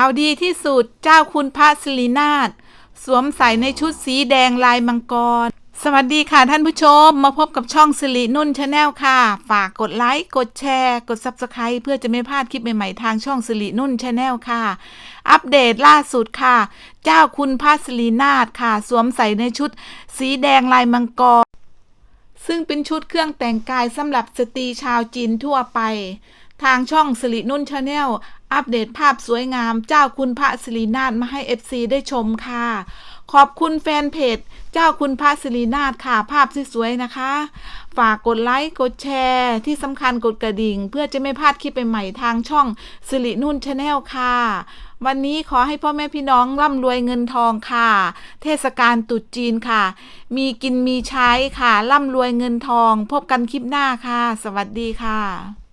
ข่าวดีที่สุดเจ้าคุณพระสิรินาถสวมใส่ในชุดสีแดงลายมังกร สวัสดีค่ะท่านผู้ชมมาพบกับช่องสิรินุ่นชาแนลค่ะ ฝากกดไลค์ กดแชร์ กด Subscribe เพื่อจะไม่พลาดคลิปใหม่ๆทางช่องสิรินุ่นชาแนลค่ะ อัปเดตล่าสุดค่ะ เจ้าคุณพระสิรินาถค่ะ สวมใส่ในชุดสีแดงลายมังกรซึ่งเป็นชุดเครื่องแต่งกายสำหรับสตรีชาวจีนทั่วไป ทางช่องสิรินุ่นชาแนลอัปเดตภาพสวยงามเจ้าคุณพระสิรินาถมาให้ FC ได้ชมค่ะ ขอบคุณแฟนเพจ เจ้าคุณพระสิรินาถค่ะภาพสวยๆนะคะ ฝากกดไลค์กดแชร์ ที่สำคัญกดกระดิ่ง เพื่อจะไม่พลาดคลิปใหม่ๆทางช่องสิรินุ่นชาแนลค่ะ วันนี้ขอให้พ่อแม่พี่น้องร่ำรวยเงินทองค่ะ เทศกาลตรุษจีนค่ะ มีกินมีใช้ค่ะร่ำรวยเงินทอง พบกันคลิปหน้าค่ะ สวัสดีค่ะ